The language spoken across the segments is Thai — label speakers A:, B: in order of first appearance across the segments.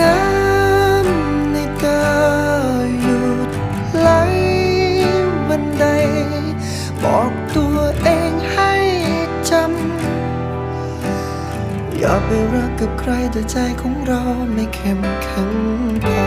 A: น้ำในตาหยุดไหลวันใด บอกตัวเองให้จำ อย่าไปรักกับใครแต่ใจของเราไม่เข้มแข็งพอ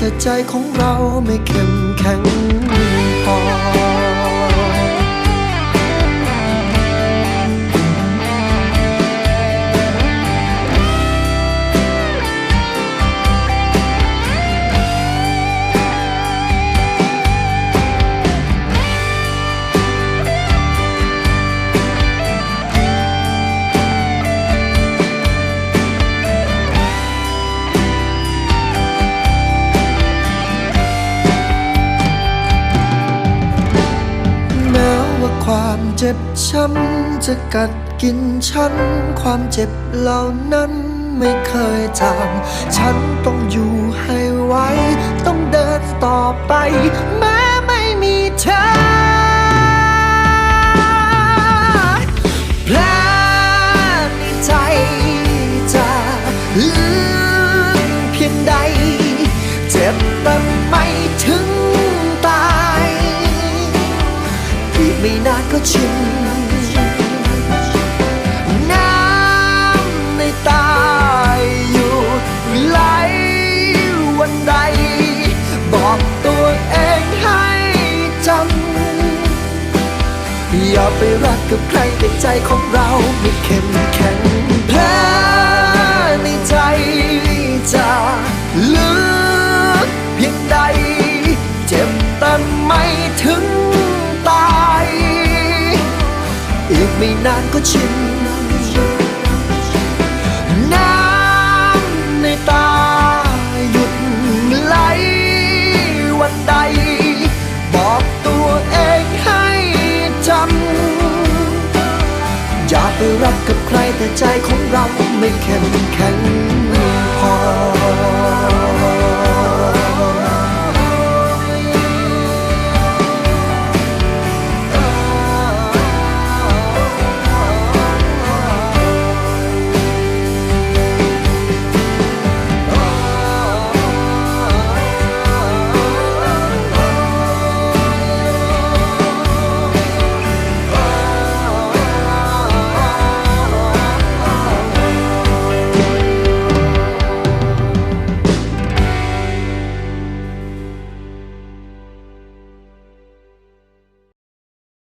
A: แต่ใครถ้าใจของเราไม่เข้มแข็ง เจ็บช้ำจะกัดกินฉัน ความเจ็บเหล่านั้นไม่เคยจางฉันต้องอยู่ให้ไวต้องเดินต่อไป แม้ไม่มีเธอแผลในใจจะลึกเพียงใด เจ็บแต่ไม่ถึงตายอีกไม่นานก็ชิน ไปรักกับใครแต่ใจของเราไม่เข้มแข็งแผลในใจจะลึกเพียงใด เจ็บแต่ไม่ถึงตาย อีกไม่นานก็ชิน แต่ใจของเราไม่เข้มแข็งพอ